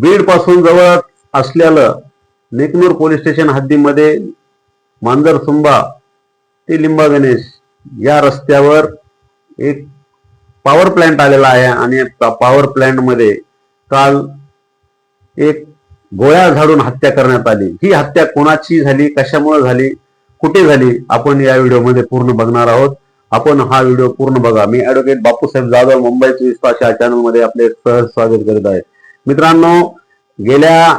बीडपासून जवळ असलेलं Neknoor police station हद्दीमध्ये मांजरसुंबा ते लिंबा गणेश या रस्त्यावर एक पॉवर प्लॅन्ट आलेला आहे आणि पॉवर प्लॅन्टमध्ये काल एक गोळ्या झाडून हत्या करण्यात आली. ही हत्या कोणाची झाली कशामुळे झाली कुठे झाली आपण या व्हिडिओमध्ये पूर्ण बघणार आहोत. आपण हा व्हिडिओ पूर्ण बघा. मी ऍडव्होकेट बापूसाहेब जाधव मुंबई विश्वास या चॅनलमध्ये आपले सहज स्वागत करत आहे. मित्रांनो गेल्या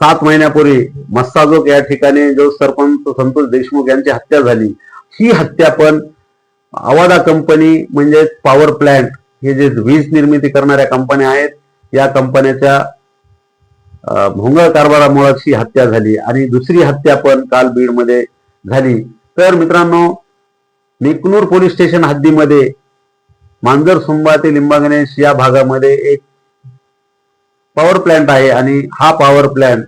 सात महिन्यापूर्वी मस्साजोग या ठिकाणी जो सरपंच संतोष देशमुख यांची हत्या झाली ही हत्या पण आवादा कंपनी म्हणजे पॉवर प्लॅन्ट हे जे वीज निर्मिती करणाऱ्या कंपन्या आहेत या कंपन्याच्या भोंगळ कारभारामुळे ही हत्या झाली आणि दुसरी हत्या पण काल बीडमध्ये झाली. तर मित्रांनो निकनूर पोलीस स्टेशन हद्दीमध्ये मांजरसुंबा ते लिंबागणेश या भागामध्ये एक पॉवर प्लॅन्ट आहे आणि हा पॉवर प्लॅन्ट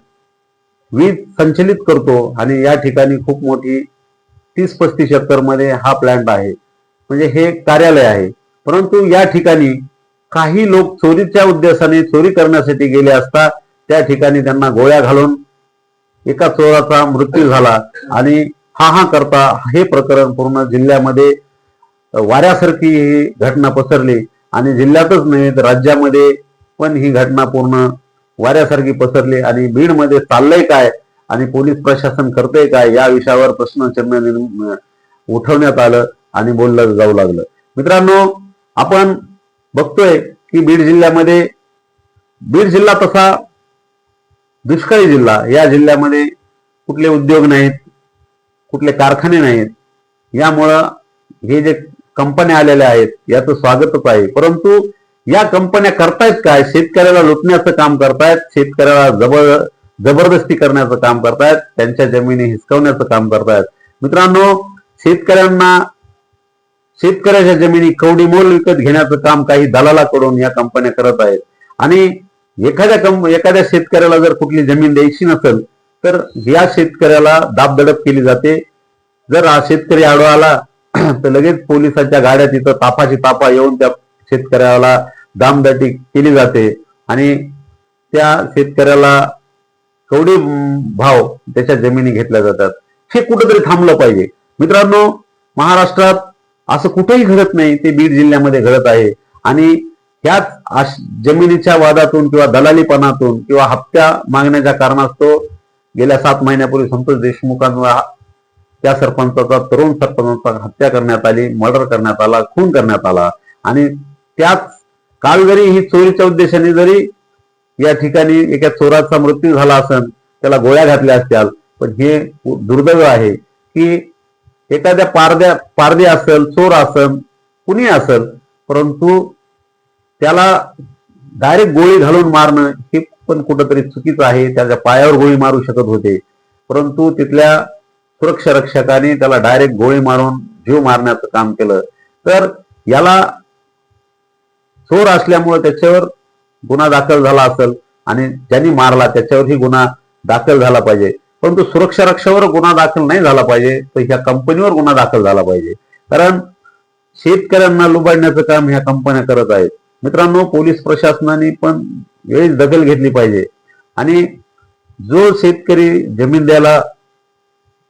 वीज संचलित करतो आणि या ठिकाणी खूप मोठी तीस पस्तीस एकरमध्ये हा प्लॅन्ट आहे. म्हणजे हे कार्यालय आहे. परंतु या ठिकाणी काही लोक चोरीच्या उद्देशाने चोरी करण्यासाठी गेले असता त्या ठिकाणी त्यांना गोळ्या घालून एका चोराचा मृत्यू झाला आणि हा हा करता हे प्रकरण पूर्ण जिल्ह्यामध्ये वाऱ्यासारखी ही घटना पसरली. आणि जिल्ह्यातच नाही तर राज्यामध्ये पण ही घटना पूर्ण वाऱ्यासारखी पसरली आणि बीडमध्ये चाललंय काय आणि पोलीस प्रशासन करतंय काय या विषयावर प्रश्नचिन्ह उठवण्यात आलं आणि बोललं जाऊ लागलं. मित्रांनो आपण बघतोय की बीड जिल्ह्यामध्ये बीड जिल्हा तसा दुष्काळी जिल्हा. या जिल्ह्यामध्ये कुठले उद्योग नाहीत कुठले कारखाने नाहीत. यामुळं हे जे कंपन्या आलेल्या आहेत याचं स्वागतच आहे. परंतु या कंपन्या करतायत काय? शेतकऱ्याला लुटण्याचं काम करतायत शेतकऱ्याला जबर जबरदस्ती करण्याचं काम करतायत त्यांच्या जमिनी हिसकवण्याचं काम करतायत. मित्रांनो शेतकऱ्यांना शेतकऱ्याच्या जमिनी कवडी मोल विकत घेण्याचं काम काही दलालाकडून या कंपन्या करत आहेत. आणि एखाद्या कंप एखाद्या शेतकऱ्याला जर कुठली जमीन द्यायची नसेल तर या शेतकऱ्याला दाबदडप केली जाते. जर हा शेतकरी आडवा आला तर लगेच पोलिसांच्या गाड्या तिथं तापाची तापा येऊन त्या शेतकऱ्याला दामदाटी केली जाते आणि त्या शेतकऱ्याला कवडी भाव त्याच्या जमिनी घेतल्या जातात. हे कुठेतरी थांबलं पाहिजे. मित्रांनो महाराष्ट्रात असं कुठेही घडत नाही ते बीड जिल्ह्यामध्ये घडत आहे. आणि ह्याच जमिनीच्या वादातून किंवा दलालीपणातून किंवा हप्त्या मागण्याच्या कारणास्तव गेल्या सात महिन्यापूर्वी संतोष देशमुखांवर त्या सरपंचाचा तरुण सरपंचाचा हत्या करण्यात आली मर्डर करण्यात आला खून करण्यात आला. आणि त्याच काल जरी ही चोरीच्या उद्देशाने जरी या ठिकाणी एका चोराचा मृत्यू झाला असेल त्याला गोळ्या घातल्या असत्या पण हे दुर्दैव आहे की एखाद्या पारद्या पारदे असेल चोर असेल कुणी असेल परंतु त्याला डायरेक्ट गोळी घालून मारणं हे पण कुठंतरी चुकीचं आहे. त्याच्या पायावर गोळी मारू शकत होते. परंतु तिथल्या सुरक्षा रक्षकाने त्याला डायरेक्ट गोळी मारून जीव मारण्याचं काम केलं. तर याला चोर असल्यामुळे त्याच्यावर गुन्हा दाखल झाला असेल आणि ज्यांनी मारला त्याच्यावरही गुन्हा दाखल झाला पाहिजे. परंतु सुरक्षा रक्षावर गुन्हा दाखल नाही झाला पाहिजे तर ह्या कंपनीवर गुन्हा दाखल झाला पाहिजे. कारण शेतकऱ्यांना लुबाडण्याचं काम ह्या कंपन्या करत आहेत. मित्रांनो पोलीस प्रशासनाने पण वेळीच दखल घेतली पाहिजे. आणि जो शेतकरी जमीन द्यायला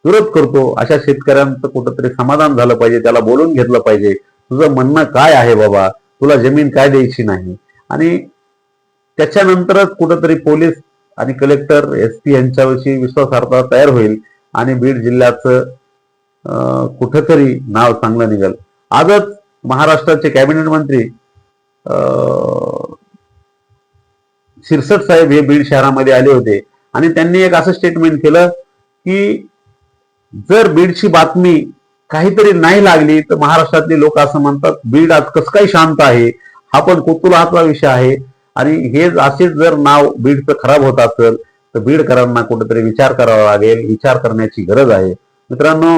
विरोध करतो अशा शेतकऱ्यांचं कुठंतरी समाधान झालं पाहिजे त्याला बोलून घेतलं पाहिजे. तुझं म्हणणं काय आहे बाबा? तुला जमीन काय द्यायची नाही. आणि त्याच्यानंतरच कुठंतरी पोलीस आणि कलेक्टर एस पी यांच्याविषयी विश्वासार्हता तयार होईल आणि बीड जिल्ह्याचं कुठंतरी नाव चांगलं निघेल. आजच महाराष्ट्राचे कॅबिनेट मंत्री शिरसट साहेब हे बीड शहरामध्ये आले होते. आणि त्यांनी एक असं स्टेटमेंट केलं की जर बीडची बातमी काहीतरी नाही लागली तर महाराष्ट्रातले लोक असं म्हणतात बीड आज कसं काही शांत आहे? हा पण कुतूहलाचा विषय आहे. आणि हे असेच जर नाव बीडचं खराब होत असेल तर बीडकरांना कुठेतरी विचार करावा लागेल विचार करण्याची गरज आहे. मित्रांनो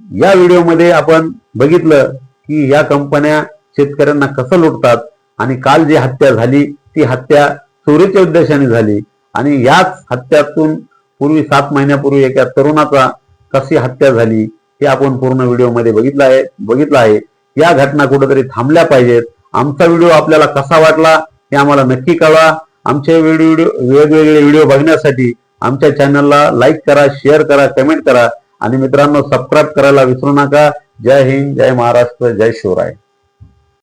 या व्हिडिओमध्ये आपण बघितलं की या कंपन्या शेतकऱ्यांना कसं लुटतात आणि काल जी हत्या झाली ती हत्या चोरीच्या उद्देशाने झाली. आणि याच हत्यातून पूर्वी सात महिन्यापूर्वी एका तरुणाचा कशी हत्या झाली हे आपण पूर्ण व्हिडिओमध्ये बघितलं आहे बघितलं आहे. या घटना कुठेतरी थांबल्या पाहिजेत. आमचा व्हिडिओ आपल्याला कसा वाटला हे आम्हाला नक्की कळवा. आमचे व्हिडिओ वेगवेगळे व्हिडिओ बघण्यासाठी आमच्या चॅनलला लाईक करा शेअर करा कमेंट करा. आणि मित्रांनो सबस्क्राईब करायला विसरू नका. जय हिंद जय महाराष्ट्र जय शिवराय.